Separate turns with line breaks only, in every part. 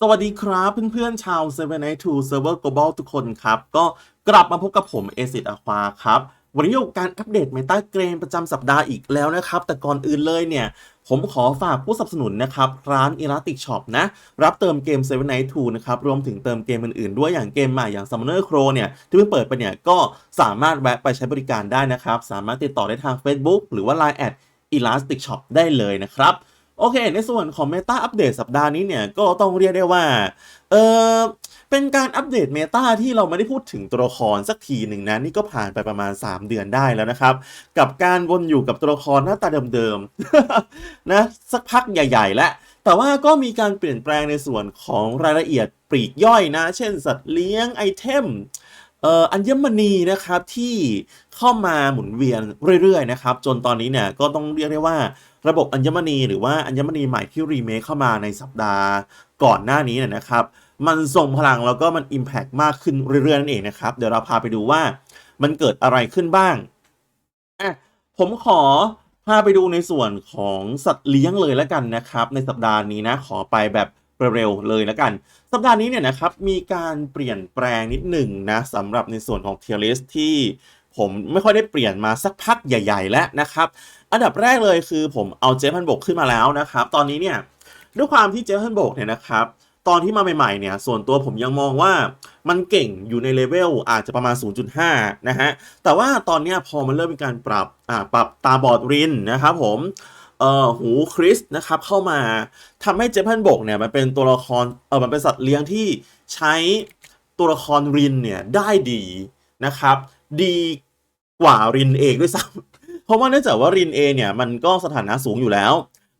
สวัสดีครับเพื่อนๆชาว7 8 2 Server Global ทุกคนครับ ก็กลับมาพบกับผมเอซิดอควาครับ วันนี้อยู่การอัปเดตเมตาเกมประจำสัปดาห์อีกแล้วนะครับ แต่ก่อนอื่นเลยเนี่ย ผมขอฝากผู้สนับสนุนนะครับ ร้าน Elastic Shop นะ รับเติมเกม7 Night 2นะครับ รวมถึงเติมเกมอื่นๆ ด้วยอย่างเกมใหม่อย่าง Summoner Crow เนี่ย ที่เพิ่งเปิดไปเนี่ยก็สามารถแวะไปใช้บริการได้นะครับสามารถติดต่อได้ทาง Facebook หรือว่า Line แอด Elastic Shop ได้เลยนะครับ โอเค ในส่วนของ Meta อัปเดตสัปดาห์นี้เนี่ย ก็ต้องเรียกได้ว่า เออเป็นการอัปเดตเมตาที่เราไม่ได้พูดถึงตัวละครสักทีหนึ่งนะนี่ก็ผ่านไปประมาณ 3 เดือนได้แล้วนะครับ กับการวนอยู่กับตัวละครหน้าตาเดิมๆนะสักพักใหญ่ๆ แล้วแต่ว่าก็มีการเปลี่ยนแปลงในส่วนของรายละเอียดปลีกย่อยนะ เช่นสัตว์เลี้ยงไอเทมเอ่ออัญมณีนะครับที่เข้ามาหมุนเวียนเรื่อยๆนะครับ จนตอนนี้เนี่ยก็ต้องเรียกได้ว่า ระบบอัญมณีหรือว่าอัญมณีใหม่ที่รีเมคเข้ามาในสัปดาห์ก่อนหน้านี้เนี่ยนะครับ มันส่งพลังแล้วก็มัน Impact มากขึ้นเรื่อยๆนั่นเองนะครับ เดี๋ยวเราพาไปดูว่ามันเกิดอะไรขึ้นบ้างอะผมขอพาไปดูในส่วนของสัตว์เลี้ยงเลยแล้วกันนะครับ ในสัปดาห์นี้นะขอไปแบบเร็วๆเลยแล้วกัน สัปดาห์นี้เนี่ยนะครับมีการเปลี่ยนแปลงนิดหนึ่งนะสำหรับในส่วนของเทียริสที่ ผมไม่ค่อยได้เปลี่ยนมาสักพักใหญ่ ๆ แล้วนะครับ อันดับแรกเลยคือผมเอาเจฟพันบกขึ้นมาแล้วนะครับ ตอนนี้เนี่ยด้วยความที่เจฟพันบกเนี่ยนะครับตอนที่มาใหม่ๆเนี่ยส่วนตัวผมยังมองว่ามันเก่งอยู่ในเลเวลอาจจะประมาณ 0.5 นะฮะ แต่ว่าตอนนี้พอมันเริ่มมีการปรับอ่าปรับตาบอดรินนะครับผมเอ่อหูคริสนะครับเข้ามาทำให้เจพันบกเนี่ยมันเป็นตัวละครเออมันเป็นสัตว์เลี้ยงที่ใช้ตัวละครรินเนี่ยได้ดีนะครับ ดี กว่ารินเองด้วยซ้ำเพราะว่าเนื่องจากว่ารินเองเนี่ยมันก็สถานะสูงอยู่แล้ว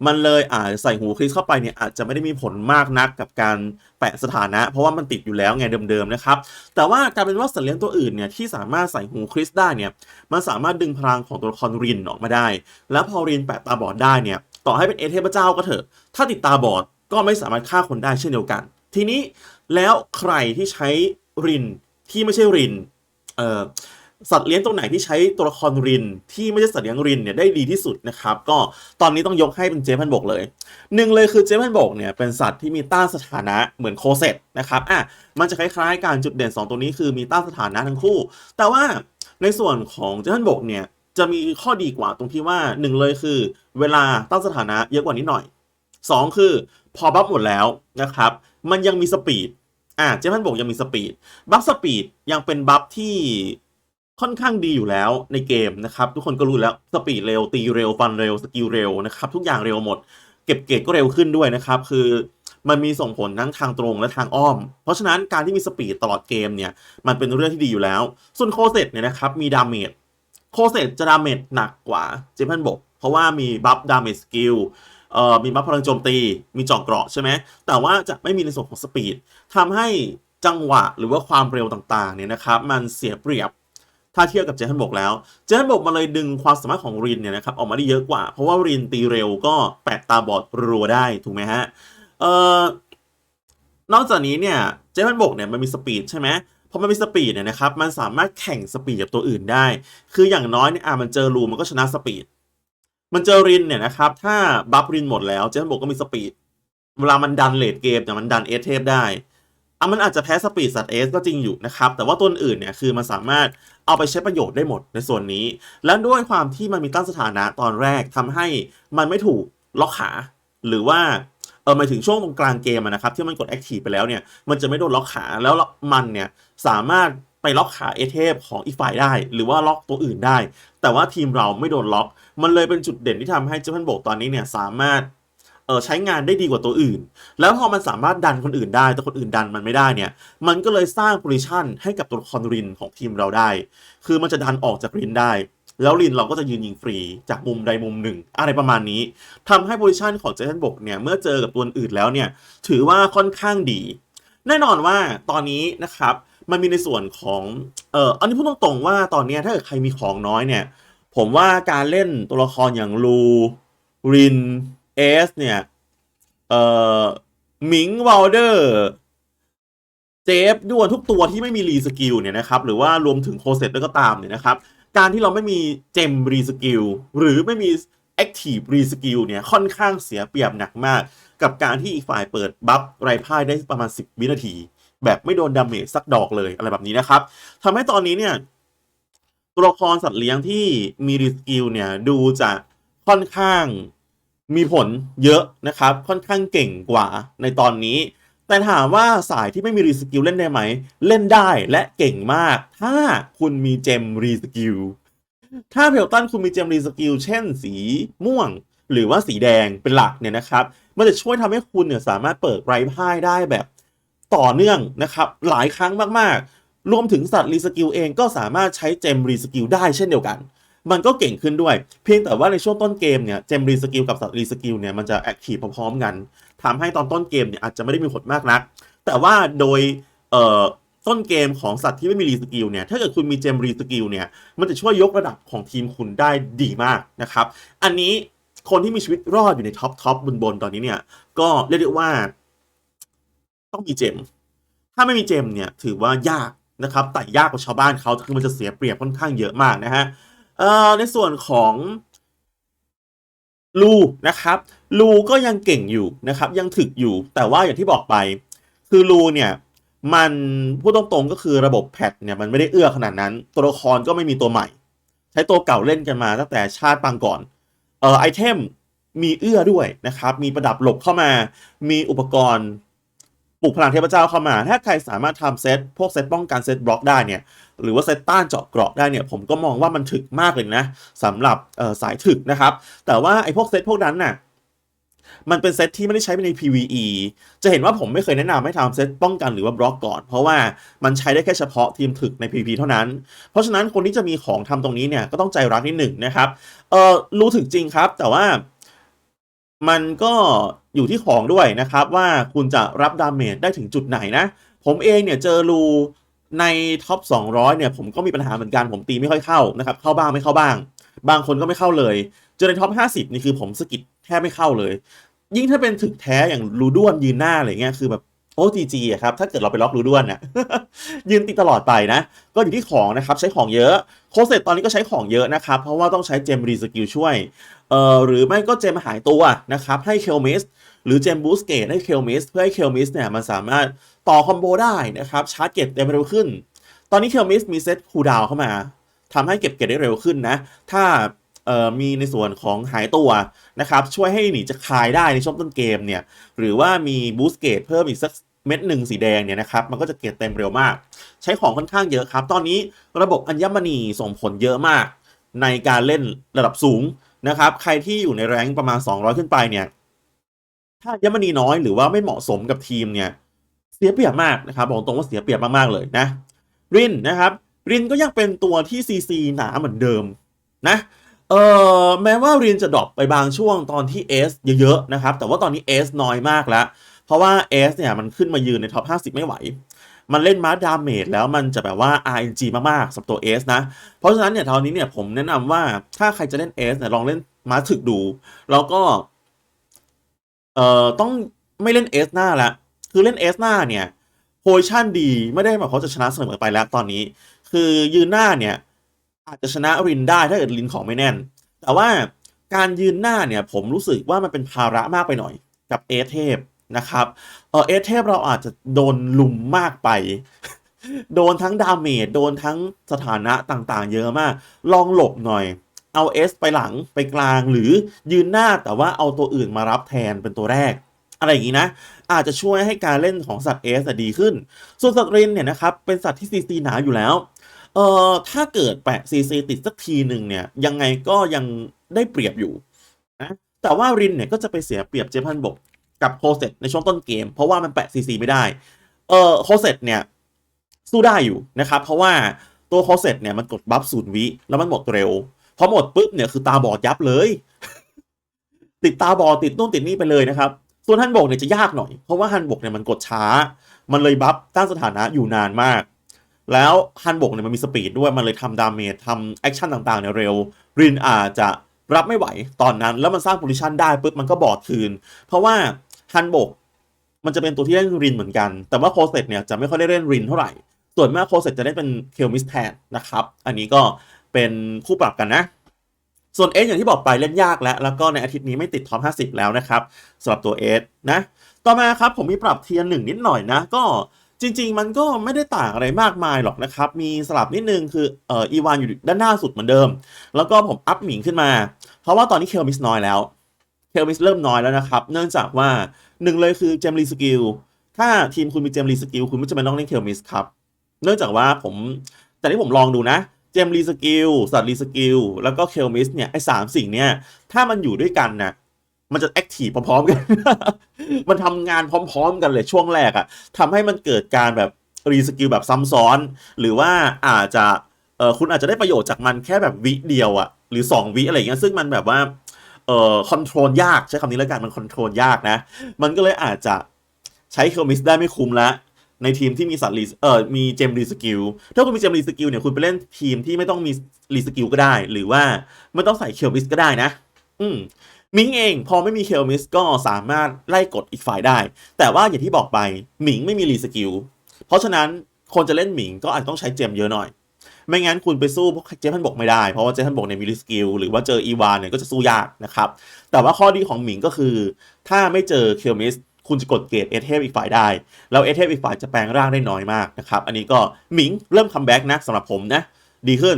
มันเลยอาจใส่หูคริสเข้าไปเนี่ยอาจจะไม่ได้มีผลมากนักกับการแปะสถานะ เพราะว่ามันติดอยู่แล้วไงเดิมๆนะครับ แต่ว่ากายเป็นว่าสัตว์เลี้ยงตัวอื่นเนี่ยที่สามารถใส่หูคริสได้เนี่ยมันสามารถดึงพลังของตัวละครรินออกมาได้ แล้วพอรินแปะตาบอดได้เนี่ยต่อให้เป็นเอเทพเจ้าก็เถอะ ถ้าติดตาบอดก็ไม่สามารถฆ่าคนได้เช่นเดียวกัน ทีนี้แล้วใครที่ใช้รินที่ไม่ใช่รินเอ่อ สัตว์เลี้ยงตัวไหนที่ใช้ตัวละครริน ที่ไม่ใช่สัตว์เลี้ยงรินเนี่ยได้ดีที่สุดนะครับก็ตอนนี้ต้องยกให้เป็นเจพันบกเลยหนึ่งเลยคือเจพันบกเนี่ยเป็นสัตว์ที่มีต้านสถานะเหมือนโคเซตนะครับอะมันจะคล้ายๆการจุดเด่น 2 ตัวนี้คือมีต้านสถานะทั้งคู่ แต่ว่าในส่วนของเจพันบกเนี่ยจะมีข้อดีกว่าตรงที่ว่าหนึ่งเลยคือ เวลาต้านสถานะเยอะกว่านิดหน่อยสองคือพอบัฟหมดแล้วนะครับมันยังมีสปีดอะเจพันบกยังมีสปีดบัฟสปีดยังเป็นบัฟที่ ค่อนข้างดีอยู่แล้วในเกมนะครับทุกคนก็รู้แล้วสปีดเร็วตีเร็วฟันเร็วสกิลเร็วนะครับทุกอย่างเร็วหมด เก็บเกรดก็เร็วขึ้นด้วยนะครับคือมันมีส่งผลทั้งทางตรงและทางอ้อม เพราะฉะนั้นการที่มีสปีดตลอดเกมเนี่ยมันเป็นเรื่องที่ดีอยู่แล้ว ส่วนโคเซตเนี่ยนะครับมีดาเมจโคเซตจะดาเมจหนักกว่าเจพันบกเพราะว่ามีบัฟดาเมจสกิลเอ่อมีบัฟพลังโจมตี มีจอกเกราะใช่ไหมแต่ว่าจะไม่มีในส่วนของสปีดทำให้จังหวะหรือว่าความเร็วต่างๆเนี่ยนะครับมันเสียเปรียบ ถ้าเทียบกับเจฮันบกแล้ว เจฮันบกมันเลยดึงความสามารถของรินเนี่ยนะครับออกมาได้เยอะกว่า เพราะว่ารินตีเร็วก็แปะตาบอดรัวได้ถูกไหมฮะเอ่อนอกจากนี้เนี่ยเจฮันบกเนี่ยมันมีสปีดใช่ไหมพอมันมีสปีดเนี่ยนะครับมันสามารถแข่งสปีดกับตัวอื่นได้ คืออย่างน้อยเนี่ยอะมันเจอรูมันก็ชนะสปีดมันเจอรินเนี่ยนะครับถ้าบัฟรินหมดแล้วเจฮันบกก็มีสปีดเวลามันดันเลดเกมเนี่ยมันดันเอเทปได้ อะมันอาจจะแพ้สปีดสัตว์เอสก็จริงอยู่นะครับ แต่ว่าตัวอื่นเนี่ยคือมันสามารถเอาไปใช้ประโยชน์ได้หมดในส่วนนี้ แล้วด้วยความที่มันมีตั้งสถานะตอนแรกทำให้มันไม่ถูกล็อกขา หรือว่าเออมาถึงช่วงตรงกลางเกมนะครับที่มันกดแอคทีฟไปแล้วเนี่ยมันจะไม่โดนล็อกขาแล้วมันเนี่ยสามารถไปล็อกขาเอเทพของอีกฝ่ายได้ หรือว่าล็อกตัวอื่นได้ แต่ว่าทีมเราไม่โดนล็อก มันเลยเป็นจุดเด่นที่ทำให้เจ้าพันโบกตอนนี้เนี่ยสามารถ เออใช้งานได้ดีกว่าตัวอื่น แล้วพอมันสามารถดันคนอื่นได้ แต่คนอื่นดันมันไม่ได้เนี่ย มันก็เลยสร้างโพซิชันให้กับตัวละครรินของทีมเราได้ คือมันจะดันออกจากรินได้ แล้วรินเราก็จะยืนยิงฟรีจากมุมใดมุมหนึ่ง อะไรประมาณนี้ทำให้โพซิชันของเจสันบกเนี่ยเมื่อเจอกับตัวอื่นแล้วเนี่ยถือว่าค่อนข้างดี แน่นอนว่าตอนนี้นะครับมันมีในส่วนของเอ่ออันนี้พูดตรงๆว่าตอนนี้ถ้าเกิดใครมีของน้อยเนี่ยผมว่าการเล่นตัวละครอย่างลูริน เอสเนี่ย เอ่อหมิงวอลเดอร์เจฟด้วยทุกตัวที่ไม่มีรีสกิลเนี่ยนะครับ หรือว่ารวมถึงโคเซตด้วก็ตามเนี่ยนะครับ การที่เราไม่มีเจมรีสกิลหรือไม่มี Active Reskill เนี่ยค่อนข้างเสียเปรียบหนักมาก กับการที่อีกฝ่ายเปิดบัฟไรพ่ายได้ประมาณ 10 วินาที แบบไม่โดนดาเมจสักดอกเลยอะไรแบบนี้นะครับทำให้ตอนนี้เนี่ยตัวละครสัตว์เลี้ยงที่มีรีสกิลเนี่ยดูจะค่อนข้าง มีผลเยอะนะครับ ค่อนข้างเก่งกว่าในตอนนี้ แต่ถามว่าสายที่ไม่มีรีสกิลเล่นได้ไหม เล่นได้และเก่งมาก ถ้าคุณมีเจมรีสกิลถ้าเพลตันคุณมีเจมรีสกิลเช่นสีม่วง หรือว่าสีแดงเป็นหลักเนี่ยนะครับ มันจะช่วยทำให้คุณเนี่ยสามารถเปิดไรพ่ายได้แบบต่อเนื่องนะครับ หลายครั้งมากๆ รวมถึงสัตว์รีสกิลเองก็สามารถใช้เจมรีสกิลได้เช่นเดียวกัน มันก็เก่งขึ้นด้วย เพียงแต่ว่าในช่วงต้นเกมเนี่ยเจมรีสกิลกับสัตว์รีสกิลเนี่ยมันจะแอคทีฟพร้อมๆกันทำให้ตอนต้นเกมเนี่ยอาจจะไม่ได้มีผลมากนัก แต่ว่าโดยเอ่อต้นเกมของสัตว์ที่ไม่มีรีสกิลเนี่ย ถ้าเกิดคุณมีเจมรีสกิลเนี่ย มันจะช่วยยกระดับของทีมคุณได้ดีมากนะครับ อันนี้คนที่มีชีวิตรอดอยู่ในท็อปท็อปบนบนตอนนี้เนี่ย ก็เรียกได้ว่า ต้องมีเจม ถ้าไม่มีเจมเนี่ย ถือว่ายากนะครับ แต่ยากกว่าชาวบ้านเขาคือมันจะเสียเปรียบค่อนข้างเยอะมากนะฮะ เอ่อในส่วนของลูนะครับลูก็ยังเก่งอยู่นะครับ ยังถึกอยู่แต่ว่าอย่างที่บอกไป คือลูเนี่ย มันพูดตรงๆก็คือระบบแพทเนี่ยมันไม่ได้เอื้อขนาดนั้น ตัวละครก็ไม่มีตัวใหม่ ใช้ตัวเก่าเล่นกันมาตั้งแต่ชาติปางก่อนเอ่อไอเทมมีเอื้อด้วยนะครับ มีประดับหลบเข้ามา มีอุปกรณ์ ลุกพลังเทพเจ้าเข้ามา ถ้าใครสามารถทำเซตพวกเซตป้องกันเซตบล็อกได้เนี่ย หรือว่าเซตต้านเจาะเกราะได้เนี่ย ผมก็มองว่ามันถึกมากเลยนะสำหรับสายถึกนะครับ แต่ว่าไอ้พวกเซตพวกนั้นน่ะมันเป็นเซตที่ไม่ได้ใช้ใน PVE จะเห็นว่าผมไม่เคยแนะนำให้ทำเซตป้องกันหรือว่าบล็อกก่อน เพราะว่ามันใช้ได้แค่เฉพาะทีมถึกใน PVP เท่านั้น เพราะฉะนั้นคนที่จะมีของทำตรงนี้เนี่ยก็ต้องใจรักนิดหนึ่งนะครับ เออรู้ถึงจริงครับ แต่ว่า มันก็อยู่ที่ของด้วยนะครับ ว่าคุณจะรับดาเมจได้ถึงจุดไหนนะ ผมเองเนี่ยเจอรูในท็อป 200 เนี่ยผมก็มีปัญหาเหมือนกันผมตีไม่ค่อยเข้านะครับเข้าบ้างไม่เข้าบ้าง บางคนก็ไม่เข้าเลย เจอในท็อป 50 นี่คือผมสกิดแทบไม่เข้าเลย ยิ่งถ้าเป็นถึกแท้อย่างรูด้วนยืนหน้าอะไรเงี้ยคือแบบโอ้จีจีอะครับถ้าเกิดเราไปล็อกรูด้วนน่ะยืนติดตลอดไปนะ ก็อยู่ที่ของนะครับใช้ของเยอะ โคเซตตอนนี้ก็ใช้ของเยอะนะครับ เพราะว่าต้องใช้เจมรีสกิลช่วย เอ่อหรือไม่ก็เจมหายตัวนะครับให้เคลมิสหรือเจมบูสเกตให้เคลมิสเพื่อให้เคลมิสเนี่ยมันสามารถต่อคอมโบได้นะครับชาร์จเก็บเต็มเร็วขึ้น ตอนนี้เคลมิสมีเซตคูดาวเข้ามาทำให้เก็บเกตได้เร็วขึ้นนะ ถ้าเอ่อมีในส่วนของหายตัวนะครับช่วยให้หนีจะคายได้ในช่วงต้นเกมเนี่ยหรือว่ามีบูสเกตเพิ่มอีกสักเม็ดหนึ่งสีแดงเนี่ยนะครับมันก็จะเก็บเต็มเร็วมาก ใช้ของค่อนข้างเยอะครับ ตอนนี้ระบบอัญมณีส่งผลเยอะมากในการเล่นระดับสูง นะครับ ใครที่อยู่ในแรงประมาณ 200 ขึ้นไปเนี่ย ถ้าอัญมณีน้อยหรือว่าไม่เหมาะสมกับทีมเนี่ย เสียเปรียบมากนะครับบอกตรงว่าเสียเปรียบมากๆเลยนะ รินนะครับ รินก็ยังเป็นตัวที่ CC หนาเหมือนเดิมนะเออแม้ว่ารินจะดรอปไปบางช่วงตอนที่ S เยอะๆนะครับ แต่ว่าตอนนี้ S น้อยมากแล้ว เพราะว่า S เนี่ยมันขึ้นมายืนในท็อป 50 ไม่ไหว มันเล่นมาร์ดาเมจแล้วมันจะแบบว่า RNG มากๆสำหรับตัว S นะ เพราะฉะนั้นเนี่ยตอนนี้เนี่ยผมแนะนำว่าถ้าใครจะเล่น S เนี่ยลองเล่นมาถึกดู แล้วก็ เอ่อต้องไม่เล่น S หน้าละคือเล่น S หน้าเนี่ยโพชั่นดีไม่ได้หมายความจะชนะเสมอไปแล้วตอนนี้ คือยืนหน้าเนี่ย อาจจะชนะรินได้ถ้าเกิดรินของไม่แน่น แต่ว่าการยืนหน้าเนี่ย ผมรู้สึกว่ามันเป็นภาระมากไปหน่อยกับเอเทพ นะครับเออเอเทพเราอาจจะโดนลุมมากไป โดนทั้งดาเมจโดนทั้งสถานะต่างๆ เยอะมาก ลองหลบหน่อย เอา S ไปหลังไปกลางหรือยืนหน้าแต่ว่าเอาตัวอื่นมารับแทนเป็นตัวแรก อะไรอย่างนี้นะ อาจจะช่วยให้การเล่นของสัตว์ S อะดีขึ้น ส่วนสัตว์รินเนี่ยนะครับเป็นสัตว์ที่ซีซีหนาอยู่แล้วเอ่อถ้าเกิดแปะซีซีติดสักทีหนึ่งเนี่ยยังไงก็ยังได้เปรียบอยู่นะแต่ว่ารินเนี่ยก็จะไปเสียเปรียบเจพันบก กับโคเซตในช่วงต้นเกม เพราะว่ามันแปะซีซีไม่ได้ เออโคเซตเนี่ย สู้ได้อยู่นะครับ เพราะว่าตัวโคเซตเนี่ยมันกดบัฟศูนย์วิ แล้วมันหมดเร็ว พอหมดปุ๊บเนี่ยคือตาบอดยับเลย ติดตาบอดติดนู่นติดนี่ไปเลยนะครับ ส่วนฮันบกเนี่ยจะยากหน่อย เพราะว่าฮันบกเนี่ยมันกดช้า มันเลยบัฟตั้งสถานะอยู่นานมาก แล้วฮันบกเนี่ยมันมีสปีดด้วยมันเลยทำดาเมจทำแอคชั่นต่างๆเนี่ยเร็ว รินอาจจะรับไม่ไหวตอนนั้น แล้วมันสร้างโพซิชันได้ปุ๊บมันก็บอดคืน เพราะว่า ฮันบก มันจะเป็นตัวที่เล่นรินเหมือนกัน แต่ว่าโคเซตเนี่ยจะไม่ค่อยได้เล่นรินเท่าไหร่ ส่วนมากโคเซตจะได้เป็นเคลมิสแทนนะครับ อันนี้ก็เป็นคู่ปรับกันนะ ส่วนเอสอย่างที่บอกไปเล่นยากแล้ว แล้วก็ในอาทิตย์นี้ไม่ติดท็อป 50 แล้วนะครับสำหรับตัวเอสนะ ต่อมาครับผมมีปรับเทียร์หนึ่งนิดหน่อยนะ ก็จริง ๆ มันก็ไม่ได้ต่างอะไรมากมายหรอกนะครับ มีสลับนิดนึงคือเอ่ออีวานอยู่ด้านหน้าสุดเหมือนเดิม แล้วก็ผมอัพหมิงขึ้นมา เพราะว่าตอนนี้เคลมิสน้อยแล้ว เคลมิสเริ่มน้อยแล้วนะครับ เนื่องจากว่า หนึ่งเลยคือเจมรีสกิลถ้าทีมคุณมีเจมรีสกิลคุณไม่จำเป็นต้องเล่นเคลมิสครับ เนื่องจากว่าผมแต่ที่ผมลองดูนะเจมรีสกิลสัตว์รีสกิลแล้วก็เคลมิสเนี่ยไอ้สามสิ่งเนี่ยถ้ามันอยู่ด้วยกันนะมันจะแอคทีฟพร้อมๆกัน มันทำงานพร้อม ๆ กันเลยช่วงแรกอะทำให้มันเกิดการแบบรีสกิลแบบซ้ำซ้อน หรือว่าอาจจะเออคุณอาจจะได้ประโยชน์จากมันแค่แบบวิเดียวอะหรือ 2 วิอะไรเงี้ยซึ่งมันแบบว่า เอ่อคอนโทรลยากใช้คำนี้แล้วกันมันคอนโทรลยากนะ มันก็เลยอาจจะใช้เคลมิสได้ไม่คุ้มละในทีมที่มีสัตว์รีเอ่อมีเจมรีสกิลถ้าคุณมีเจมรีสกิลเนี่ยคุณไปเล่นทีมที่ไม่ต้องมีรีสกิลก็ได้ หรือว่าไม่ต้องใส่เคลมิสก็ได้นะ อืมมิงเองพอไม่มีเคลมิสก็สามารถไล่กดอีกฝ่ายได้ แต่ว่าอย่างที่บอกไปหมิงไม่มีรีสกิลเพราะฉะนั้นคนจะเล่นหมิงก็อาจต้องใช้เจมเยอะหน่อย ไม่งั้นคุณไปสู้พวกเจพันบกไม่ได้ เพราะว่าเจพันบกเนี่ยมีรีสกิลหรือว่าเจออีวานเนี่ยก็จะสู้ยากนะครับ แต่ว่าข้อดีของหมิงก็คือ ถ้าไม่เจอเคลมิสคุณจะกดเกรดเอเทพอีกฝ่ายได้ แล้วเอเทพอีกฝ่ายจะแปลงร่างได้น้อยมากนะครับ อันนี้ก็หมิงเริ่มคัมแบ็กนะสำหรับผมนะ ดีขึ้น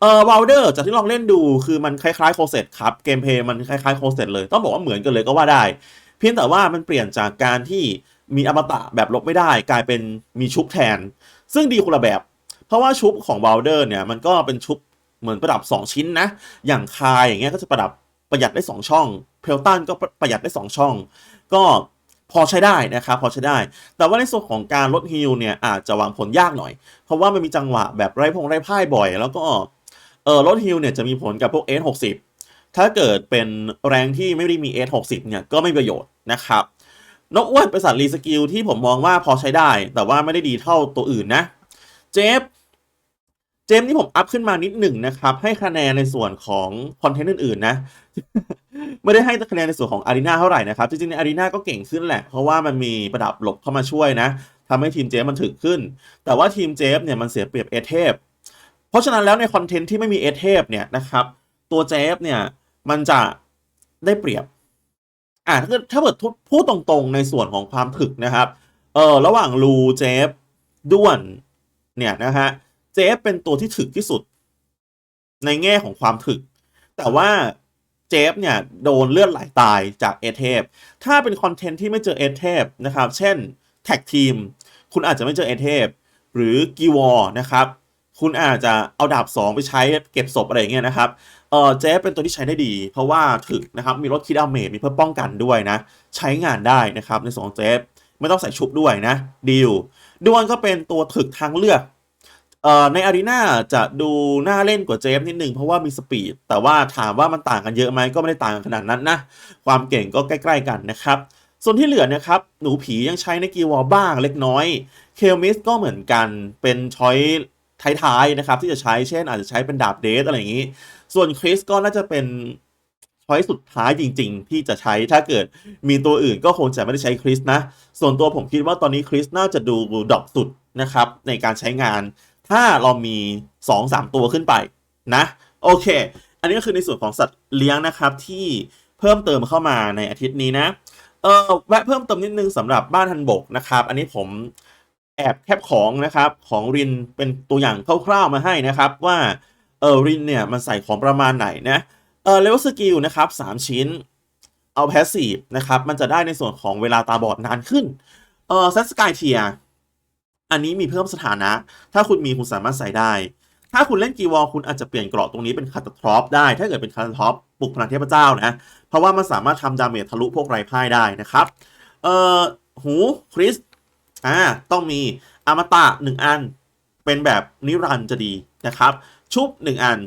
เอ่อวาลเดอร์จากที่ลองเล่นดูคือมันคล้ายๆโคเซตครับ เกมเพย์มันคล้ายๆโคเซตเลย ต้องบอกว่าเหมือนกันเลยก็ว่าได้ เพียงแต่ว่ามันเปลี่ยนจากการที่มีอมตะแบบลบไม่ได้ กลายเป็นมีชุบแทน ซึ่งดีคนละแบบ เพราะว่าชุบของวาลเดอร์เนี่ยมันก็เป็นชุบเหมือนประดับ 2 ชิ้นนะ อย่างคายอย่างเงี้ยก็จะประดับประหยัดได้ 2 ช่อง เพลตันก็ประหยัดได้ 2 ช่อง ก็พอใช้ได้นะครับพอใช้ได้ แต่ว่าในส่วนของการลดฮิลเนี่ยอาจจะวางผลยากหน่อย เพราะว่ามันมีจังหวะแบบไร้พงไร้พ่ายบ่อย แล้วก็เออลดฮิลเนี่ยจะมีผลกับพวก S60 ถ้าเกิดเป็นแรงที่ไม่ได้มี S60 เนี่ยก็ไม่ประโยชน์นะครับนกอ้วนเป็นสัตว์รีสกิลที่ผมมองว่าพอใช้ได้ แต่ว่าไม่ได้ดีเท่าตัวอื่นนะ เจฟ เจมส์นี่ผมอัพขึ้นมานิดหนึ่งนะครับ ให้คะแนนในส่วนของคอนเทนต์อื่น ๆ นะ ไม่ได้ให้คะแนนในส่วนของอารีนาเท่าไหร่นะครับ จริงๆในอารีนาก็เก่งขึ้นแหละ เพราะว่ามันมีประดับหลบเข้ามาช่วยนะทำให้ทีมเจฟมันถึกขึ้น แต่ว่าทีมเจฟเนี่ยมันเสียเปรียบเอเทพเพราะฉะนั้นแล้วในคอนเทนต์ที่ไม่มีเอเทพเนี่ยนะครับ ตัวเจฟเนี่ยมันจะได้เปรียบอ่าถ้าเกิดถ้าเกิดพูดตรงๆในส่วนของความถึกนะครับ เออระหว่างลูเจฟด้วนเนี่ยนะฮะ ฟเป็นตัวที่ถึกที่สุด ในแง่ของความถึก แต่ว่าเจฟเนี่ยโดนเลือดไหลตายจากเอเทพถ้าเป็นคอนเทนต์ที่ไม่เจอเอเทพนะครับ เช่นแท็กทีม คุณอาจจะไม่เจอเอเทพหรือกีวอร์นะครับ คุณอาจจะเอาดาบ 2 ไปใช้เก็บศพอะไรอย่างเงี้ยนะครับ เออเจฟเป็นตัวที่ใช้ได้ดี เพราะว่าถึกนะครับ มีลดคิดดาเมจมีเพื่อป้องกันด้วยนะ ใช้งานได้นะครับในส่วนของเจฟไม่ต้องใส่ชุบด้วยนะดีลดวนก็เป็นตัวถึกทางเลือกเอ่อ ในอารีนาจะดูน่าเล่นกว่าเจฟนิดนึงเพราะว่ามีสปีด แต่ว่าถามว่ามันต่างกันเยอะไหมก็ไม่ได้ต่างกันขนาดนั้นนะ ความเก่งก็ใกล้ ๆ กันนะครับ ส่วนที่เหลือนะครับ หนูผียังใช้ในกีวอลบ้างเล็กน้อย เคลมิสก็เหมือนกันเป็นช้อยท้ายๆนะครับที่จะใช้เช่นอาจจะใช้เป็นดาบเดสอะไรอย่างนี้ ส่วนคริสก็น่าจะเป็นช้อยสุดท้ายจริง ๆ ที่จะใช้ถ้าเกิดมีตัวอื่นก็คงจะไม่ได้ใช้คริสนะ ส่วนตัวผมคิดว่าตอนนี้คริสน่าจะดูดรอปสุดนะครับในการใช้งาน ถ้าเรามี 2-3 ตัวขึ้นไปนะโอเค อันนี้ก็คือในส่วนของสัตว์เลี้ยงนะครับที่เพิ่มเติมเข้ามาในอาทิตย์นี้นะเออแวะเพิ่มเติมนิดนึงสำหรับบ้านทันบกนะครับ อันนี้ผมแอบแคปของนะครับของรินเป็นตัวอย่างคร่าวๆมาให้นะครับว่าเออรินเนี่ยมันใส่ของประมาณไหนนะเออเลเวลสกิลนะครับ3ชิ้น เอาแพสซีฟนะครับมันจะได้ในส่วนของเวลาตาบอดนานขึ้นเออซัสกายเทีย อันนี้มีเพิ่มสถานะ ถ้าคุณมีคุณสามารถใส่ได้ ถ้าคุณเล่นกีวอลคุณอาจจะเปลี่ยนเกราะตรงนี้เป็นคาตาทรอปได้ ถ้าเกิดเป็นคาตาทรอปปลุกพลังเทพเจ้านะ เพราะว่ามันสามารถทำดาเมจทะลุพวกไรพ่ายได้นะครับ เอ่อ หูคริส อ่า ต้องมีอมตะหนึ่งอัน เป็นแบบนิรันดรจะดีนะครับ ชุบหนึ่งอัน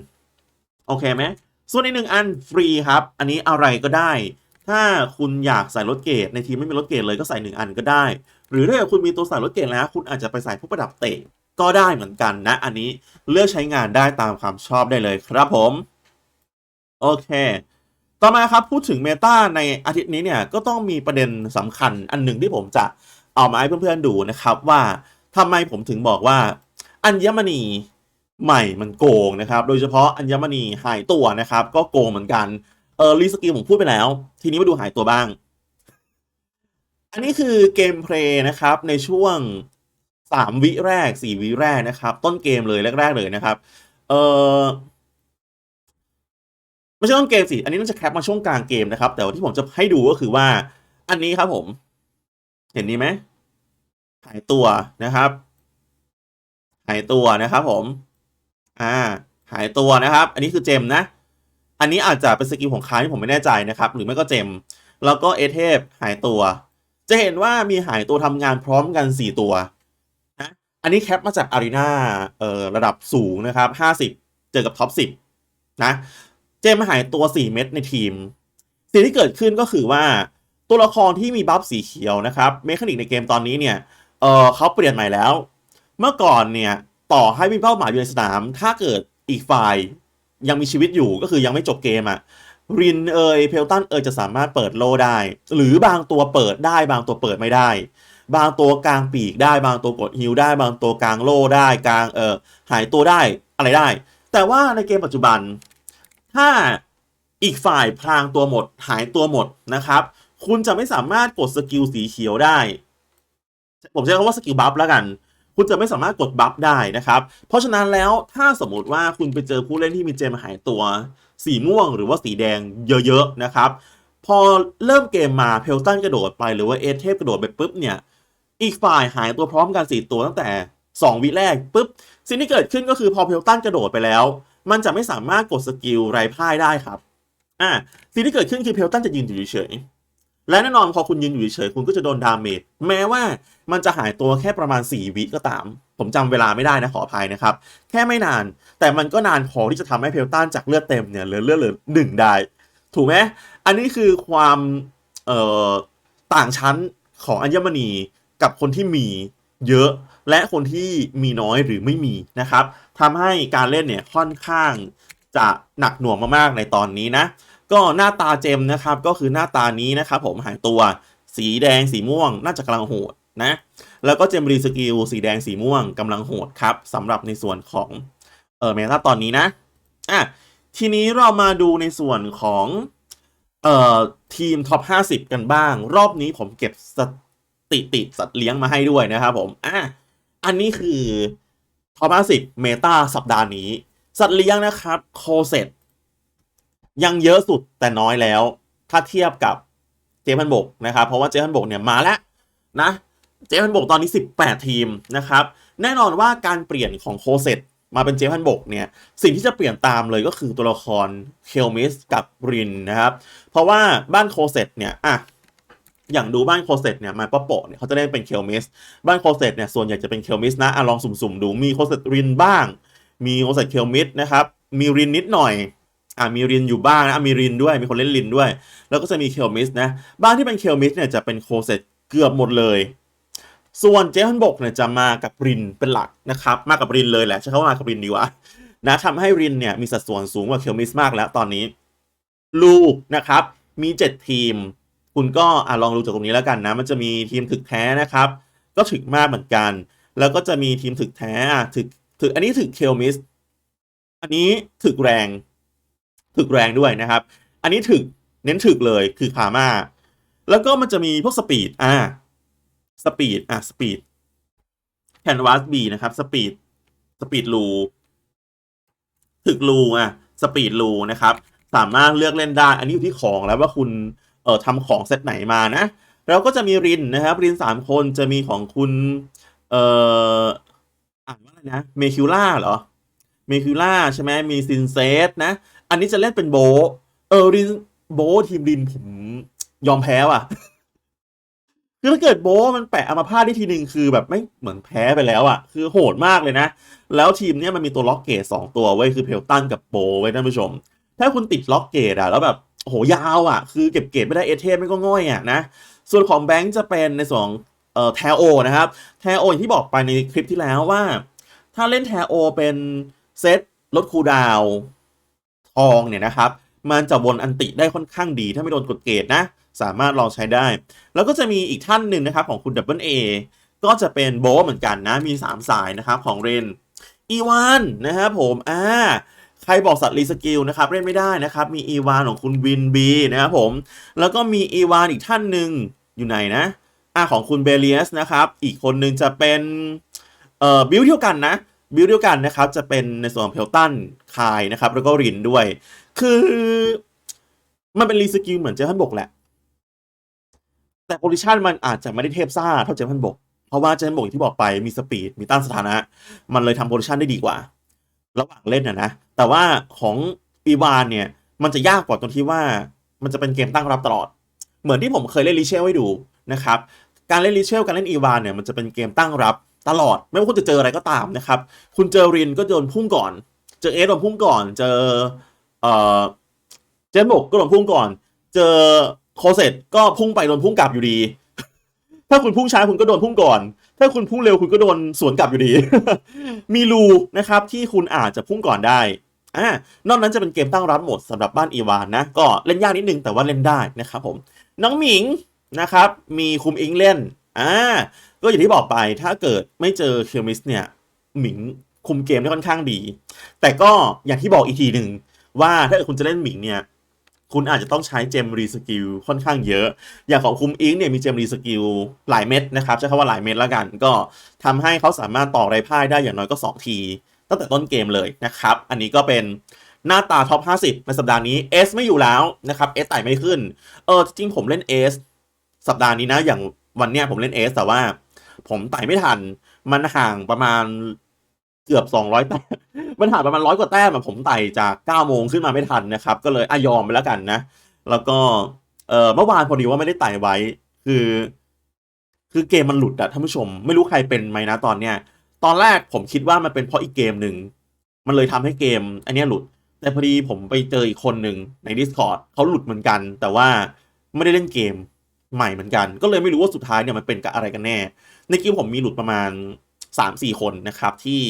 โอเคไหม ส่วนอีกหนึ่งอันฟรีครับ อันนี้อะไรก็ได้ ถ้าคุณอยากใส่รถเกตในทีมไม่มีรถเกตเลยก็ใส่หนึ่งอันก็ได้ หรือถ้าเกิดคุณมีตัวใส่รถเกตแล้ว คุณอาจจะไปใส่พวกประดับเตะก็ได้เหมือนกันนะ อันนี้เลือกใช้งานได้ตามความชอบได้เลยครับผม โอเค ต่อมาครับพูดถึงเมตาในอาทิตย์นี้เนี่ย ก็ต้องมีประเด็นสำคัญอันหนึ่งที่ผมจะเอามาให้เพื่อนๆดูนะครับว่าทำไมผมถึงบอกว่า อัญมณีใหม่มันโกงนะครับ โดยเฉพาะอัญมณีหายตัวนะครับ ก็โกงเหมือนกันเออรีสกิลผมพูดไปแล้ว ทีนี้มาดูหายตัวบ้าง อันนี้คือเกมเพลย์นะครับในช่วงสามวิแรกสี่วิแรกนะครับ ต้นเกมเลยแรก ๆ เลยนะครับ เออไม่ใช่ต้นเกมสิ อันนี้น่าจะแคปมาช่วงกลางเกมนะครับ แต่ว่าที่ผมจะให้ดูก็คือว่า อันนี้ครับผม เห็นนี้ไหมหายตัวนะครับ หายตัวนะครับผม อ่า หายตัวนะครับ อันนี้คือเจมนะ อันนี้อาจจะเป็นสกิลของค้าที่ผมไม่แน่ใจนะครับ หรือไม่ก็เจม แล้วก็เอเทพหายตัว จะเห็นว่ามีหายตัวทำงานพร้อมกัน 4 ตัวนะอันนี้แคปมาจากอารีนาเอ่อระดับสูงนะครับ 50 เจอกับท็อป 10 นะ เจมหายตัว 4 เม็ดในทีม สิ่งที่เกิดขึ้นก็คือว่าตัวละครที่มีบัฟสีเขียวนะครับเมคานิกในเกมตอนนี้เนี่ยเออเขาเปลี่ยนใหม่แล้ว เมื่อก่อนเนี่ยต่อให้มีเป้าหมายอยู่ในสนาม ถ้าเกิดอีกฝ่ายยังมีชีวิตอยู่ก็คือยังไม่จบเกมอะ รินเอยเพลตันเอยจะสามารถเปิดโลได้ หรือบางตัวเปิดได้บางตัวเปิดไม่ได้ บางตัวกลางปีกได้บางตัวกดฮิลได้ บางตัวกลางโลได้กลางเออหายตัวได้อะไรได้ แต่ว่าในเกมปัจจุบัน ถ้าอีกฝ่ายพลางตัวหมดหายตัวหมดนะครับ คุณจะไม่สามารถกดสกิลสีเขียวได้ ผมใช้คำว่าสกิลบัฟแล้วกัน คุณจะไม่สามารถกดบัฟได้นะครับ เพราะฉะนั้นแล้วถ้าสมมติว่าคุณไปเจอผู้เล่นที่มีเจมหายตัว สีม่วงหรือว่าสีแดงเยอะๆนะครับ พอเริ่มเกมมาเพลตันกระโดดไปหรือว่าเอเทพกระโดดไปปุ๊บเนี่ยอีกฝ่ายหายตัวพร้อมกันสี่ตัวตั้งแต่ 2 วิแรกปุ๊บสิ่งที่เกิดขึ้นก็คือพอเพลตันกระโดดไปแล้ว มันจะไม่สามารถกดสกิลไรพ่ายได้ครับอ่าสิ่งที่เกิดขึ้นคือเพลตันจะยืนอยู่เฉย และแน่นอนพอคุณยืนอยู่เฉยๆคุณก็จะโดนดาเมจแม้ว่ามันจะหายตัวแค่ประมาณ 4 วิก็ตาม ผมจำเวลาไม่ได้นะขออภัยนะครับ แค่ไม่นาน แต่มันก็นานพอที่จะทำให้เพลตันจากเลือดเต็มเนี่ยเหลือเลือดเหลือหนึ่งได้ ถูกไหมอันนี้คือความเอ่อต่างชั้นของอัญมณีกับคนที่มีเยอะและคนที่มีน้อยหรือไม่มีนะครับทำให้การเล่นเนี่ยค่อนข้างจะหนักหน่วงมากๆในตอนนี้นะ ก็หน้าตาเจมนะครับ ก็คือหน้าตานี้นะครับผมหายตัวสีแดงสีม่วง น่าจะกำลังโหดนะแล้วก็เจมรีสกิลสีแดงสีม่วงกำลังโหดครับสำหรับในส่วนของเออเมตาตอนนี้นะอะทีนี้เรามาดูในส่วนของเอ่อทีมท็อป 50 กันบ้าง รอบนี้ผมเก็บสถิติสัตว์เลี้ยงมาให้ด้วยนะครับผมอะอันนี้คือท็อป 50 เมตาสัปดาห์นี้ สัตว์เลี้ยงนะครับโคเซต ยังเยอะสุดแต่น้อยแล้ว ถ้าเทียบกับเจพันบกนะครับ เพราะว่าเจพันบกเนี่ยมาแล้วนะเจพันบกตอนนี้ 18 ทีมนะครับ แน่นอนว่าการเปลี่ยนของโคเซตมาเป็นเจพันบกเนี่ยสิ่งที่จะเปลี่ยนตามเลยก็คือตัวละครเคลมิสกับรินนะครับ เพราะว่าบ้านโคเซตเนี่ยอะอย่างดูบ้านโคเซตเนี่ยมาปะโปะเนี่ยเขาจะเล่นเป็นเคลมิสบ้านโคเซตเนี่ยส่วนใหญ่จะเป็นเคลมิสนะอะลองสุ่มๆดูมีโคเซตรินบ้าง มีโคเซตเคลมิสนะครับมีรินนิดหน่อย อ่ามีรินอยู่บ้างนะมีรินด้วยมีคนเล่นรินด้วย แล้วก็จะมีเคลมิสนะบ้านที่เป็นเคลมิสเนี่ยจะเป็นโคเซตเกือบหมดเลย ส่วนเจฮันบกเนี่ยจะมากับรินเป็นหลักนะครับมากับรินเลยแหละใช้คำว่ามากับรินดีกว่านะทำให้รินเนี่ยมีสัดส่วนสูงกว่าเคลมิสมากแล้วตอนนี้ ลูกนะครับมี 7 ทีม คุณก็อะลองดูจากตรงนี้แล้วกันนะ มันจะมีทีมถึกแท้นะครับ ก็ถึกมากเหมือนกัน แล้วก็จะมีทีมถึกแท้อะถึกถึกอันนี้ถึกเคลมิสอันนี้ถึกแรง ถึกแรงด้วยนะครับ อันนี้ถึกเน้นถึกเลยคือคาม่าแล้วก็มันจะมีพวกสปีดอ่าสปีดอะสปีดแคนวาสบีนะครับสปีดสปีดลูถึกลูอะสปีดลูนะครับ สามารถเลือกเล่นได้ อันนี้อยู่ที่ของแล้วว่าคุณเอ่อทำของเซตไหนมานะแล้วก็จะมีรินนะครับ รินสามคนจะมีของคุณเอ่ออ่านว่าอะไรนะเมคิวล่าเหรอเมคิวล่าใช่ไหมมีซินเซสนะ อันนี้จะเล่นเป็นโบ เออรินโบททีมรินผมยอมแพ้ว่ะ คือถ้าเกิดโบมันแปะอัมาพาตได้ทีหนึ่งคือแบบไม่เหมือนแพ้ไปแล้วอะ่ะ คือโหดมากเลยนะ แล้วทีมเนี้ยมันมีตัวล็อกเกตสองตัวไว้คือเพลตันกับโบไว้ท่านผู้ชม ถ้าคุณติดล็อกเกตอะแล้วแบบโหยาวอะ่ะ คือเก็บเกตไม่ได้เอเทมไม่ก็ง่อยอะ่ะนะ ส่วนของแบงค์จะเป็นในส่วนของเอ่อแทโอนะครับ แทโออย่างที่บอกไปในคลิปที่แล้วว่า ถ้าเล่นแทโอเป็นเซตลดคูดาว ทองเนี่ยนะครับ มันจะวนอันติได้ค่อนข้างดี ถ้าไม่โดนกดเกตนะ สามารถลองใช้ได้ แล้วก็จะมีอีกท่านหนึ่งนะครับของคุณ w a ก็จะเป็นโบเหมือนกันนะ มี 3 สายนะครับของเรนอีวานนะครับผมอ่าใครบอกสัตว์รีสกิลนะครับเล่นไม่ได้นะครับ มีอีวานของคุณวินบีนะครับผมแล้วก็มีอีวานอีกท่านหนึ่งอยู่ไหนนะอ่าของคุณเบเลียสนะครับ อีกคนหนึ่งจะเป็นเอ่อบิวเดียวกันนะ บิวเดียวกันนะครับ จะเป็นในส่วนของเพลตันคายนะครับ แล้วก็รินด้วย คือ มันเป็นรีสกิลเหมือนเจพันบกแหละ แต่โพซิชันมันอาจจะไม่ได้เทพซ่าเท่าเจพันบก เพราะว่าเจพันบกอย่างที่บอกไปมีสปีด มีต้านสถานะ มันเลยทำโพซิชันได้ดีกว่า ระหว่างเล่นนะนะ แต่ว่าของอีวานเนี่ย มันจะยากกว่าตรงที่ว่า มันจะเป็นเกมตั้งรับตลอด เหมือนที่ผมเคยเล่นลิเชลให้ดูนะครับ การเล่นลิเชลการเล่นอีวานเนี่ย มันจะเป็นเกมตั้งรับ ตลอดไม่ว่าคุณจะเจออะไรก็ตามนะครับ คุณเจอรินก็โดนพุ่งก่อน เจอเอสโดนพุ่งก่อน เจอเอ่อเจนบกก็โดนพุ่งก่อน เจอโคเซตก็พุ่งไปโดนพุ่งกลับอยู่ดี ถ้าคุณพุ่งช้าคุณก็โดนพุ่งก่อน ถ้าคุณพุ่งเร็วคุณก็โดนสวนกลับอยู่ดี มีรูนะครับที่คุณอาจจะพุ่งก่อนได้อ่านอกนั้นจะเป็นเกมตั้งรับหมดสำหรับบ้านอีวานนะก็เล่นยากนิดนึงแต่ว่าเล่นได้นะครับผมน้องหมิงนะครับ มีคุมอิงเล่นอ่า ก็อย่างที่บอกไปถ้าเกิดไม่เจอเคลมิสเนี่ยหมิงคุมเกมได้ค่อนข้างดี แต่ก็อย่างที่บอกอีกทีหนึ่งว่าถ้าเกิดคุณจะเล่นหมิงเนี่ย คุณอาจจะต้องใช้เจมรีสกิลค่อนข้างเยอะ อย่างของคุมอิงเนี่ยมีเจมรีสกิลหลายเม็ดนะครับใช้คำว่าหลายเม็ดแล้วกัน ก็ทำให้เขาสามารถต่อไรพ่ายได้อย่างน้อยก็ 2 ที ตั้งแต่ต้นเกมเลยนะครับ อันนี้ก็เป็นหน้าตาท็อป 50 ในสัปดาห์นี้ S ไม่อยู่แล้วนะครับ S ไต่ไม่ขึ้น เออจริงผมเล่น S สัปดาห์นี้นะอย่างวันเนี้ยผมเล่น S แต่ว่า ผมไต่ไม่ทัน มันห่างประมาณเกือบ200แต้มมันห่างประมาณร้อยกว่าแต้มอะผมไต่จาก9โมงขึ้นมาไม่ทันนะครับ ก็เลยอะยอมไปแล้วกันนะ แล้วก็เออเมื่อวานพอดีว่าไม่ได้ไต่ไว้ คือ คือเกมมันหลุดอะท่านผู้ชม ไม่รู้ใครเป็นไหมนะตอนเนี้ย ตอนแรกผมคิดว่ามันเป็นเพราะอีกเกมหนึ่งมันเลยทำให้เกม อันนี้หลุด แต่พอดีผมไปเจออีกคนหนึ่งใน Discord เขาหลุดเหมือนกัน แต่ว่าไม่ได้เล่นเกมใหม่เหมือนกัน ก็เลยไม่รู้ว่าสุดท้ายเนี่ยมันเป็นกับอะไรกันแน่ ในเกมผมมีหลุดประมาณ 3-4 คนนะครับ ที่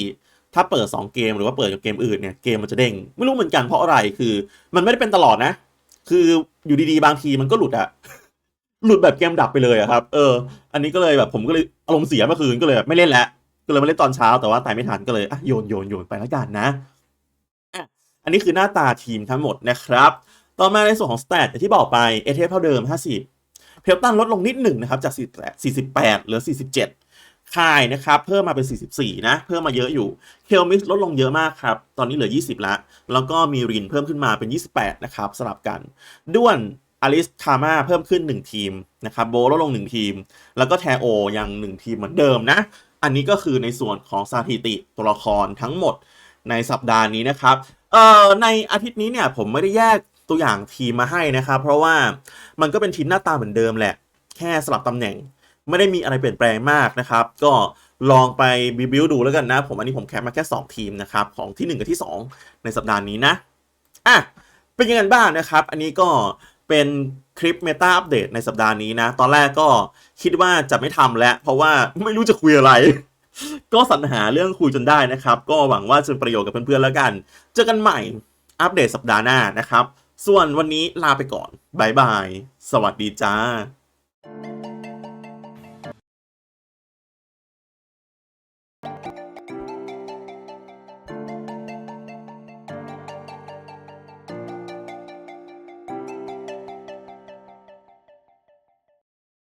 ถ้าเปิด 2 เกมหรือว่าเปิดกับเกมอื่นเนี่ยเกมมันจะเด้ง ไม่รู้เหมือนกันเพราะอะไรคือ มันไม่ได้เป็นตลอดนะ คืออยู่ดีๆ บางทีมันก็หลุดอะหลุดแบบเกมดับไปเลยอะครับ เออ อันนี้ก็เลยแบบผมก็เลยอารมณ์เสียเมื่อคืนก็เลยไม่เล่นแล้วก็เลยมาเล่นตอนเช้าแต่ว่าตายไม่ทันก็เลยอะโยนโยนโยนไปแล้วกันนะอันนี้คือหน้าตาทีมทั้งหมดนะครับ ต่อมาในส่วนของสเตตที่บอกไปเอเทเท่าเดิม 50 เพลตันลดลงนิดหนึ่งนะครับจาก 48 เหลือ 47 ค่ายนะครับ เพิ่มมาเป็น 44 นะ เพิ่มมาเยอะอยู่ เคลมิสลดลงเยอะมากครับ ตอนนี้เหลือ 20 ละ แล้วก็มีรินเพิ่มขึ้นมาเป็น 28 นะครับสลับกัน ด้วนอลิสคามาเพิ่มขึ้น 1 ทีมนะครับโบลดลง 1 ทีม แล้วก็แทโอยัง 1 ทีมเหมือนเดิมนะ อันนี้ก็คือในส่วนของสถิติตัวละครทั้งหมดในสัปดาห์นี้นะครับเอ่อในอาทิตย์นี้เนี่ยผมไม่ได้แยก ตัวอย่างทีมมาให้นะครับ เพราะว่ามันก็เป็นทีมหน้าตาเหมือนเดิมแหละ แค่สลับตำแหน่ง ไม่ได้มีอะไรเปลี่ยนแปลงมากนะครับ ก็ลองไปบิวดูแล้วกันนะ ผมอันนี้ผมแคปมาแค่ 2 ทีมนะครับ ของที่ 1 กับที่ 2 ในสัปดาห์นี้นะอะเป็นยังไงบ้างนะครับ อันนี้ก็เป็นคลิปเมตาอัปเดตในสัปดาห์นี้นะ ตอนแรกก็คิดว่าจะไม่ทำแล้ว เพราะว่าไม่รู้จะคุยอะไร ก็สรรหาเรื่องคุยจนได้นะครับ ก็หวังว่าจะเป็นประโยชน์กับเพื่อนๆแล้วกัน เจอกันใหม่อัปเดตสัปดาห์หน้านะครับ ส่วนวันนี้ลาไปก่อนบายบาย สวัสดีจ้า